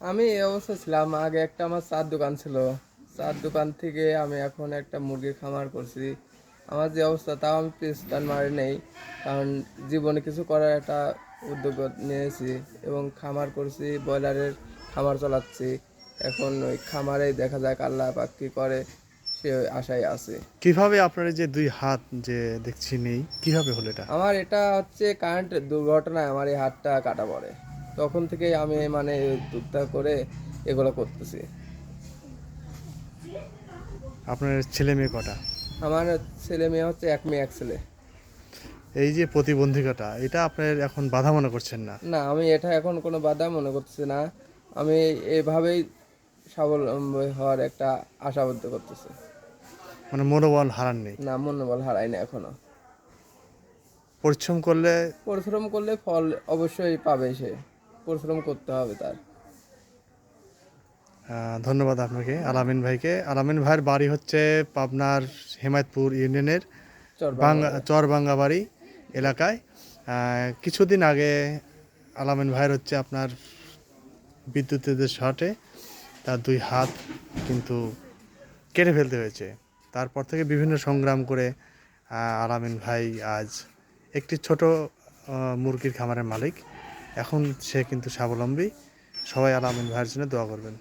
আমি এই অবস্থা ছিলাম। আগে একটা আমার চার দোকান ছিল। চার দোকান থেকে আমি এখন একটা মুরগির খামার করছি। আমার যে অবস্থা তাও আমি পিস্তান মারি নেই। কারণ জীবনে কিছু করার একটা উদ্যোগ নিয়েছি এবং খামার করছি ব্রয়লারের খামার চালাচ্ছি। এখন ওই খামারেই দেখা যাক আল্লাহ পাক কি করে সে আশায় আছে। কীভাবে আপনার যে দুই হাত যে দেখছি নেই কীভাবে হলো এটা? আমার এটা হচ্ছে কারেন্ট দুর্ঘটনায় আমার এই হাতটা কাটা পড়ে। তখন থেকেই আমি মানে টুকটাক করে এগুলো করতেছি। আপনার ছেলে মেয়ে কটা? আমার ছেলে মেয়ে হচ্ছে এক মেয়ে এক ছেলে। এই যে প্রতিবন্ধকতা এটা আপনার এখন বাধা মনে করছেন না? না আমি এটা এখন কোনো বাধা মনে করতেছি না। আমি এভাবেই স্বাবলম্বী হওয়ার একটা আশাবদ্ধ করতেছি। মানে মনোবল হারান নেই? না মনোবল হারাই না এখনও। পরিশ্রম করলে পরিশ্রম করলে ফল অবশ্যই পাবে সে। পরিশ্রম করতে হবে তার। ধন্যবাদ আপনাকে আলামিন ভাইকে। আলামিন ভাইয়ের বাড়ি হচ্ছে পাবনার হেমায়তপুর ইউনিয়নের চর বাঙ্গা চরবাঙ্গাবাড়ি এলাকায়। কিছুদিন আগে আলামিন ভাইয়ের হচ্ছে আপনার বিদ্যুতের শর্টে তার দুই হাত কিন্তু কেটে ফেলতে হয়েছে। তারপর থেকে বিভিন্ন সংগ্রাম করে আলামিন ভাই আজ একটি ছোট মুরগির খামারের মালিক। এখন সে কিন্তু স্বাবলম্বী। সবাই আলামিন ভাইয়ের জন্য দোয়া করবেন।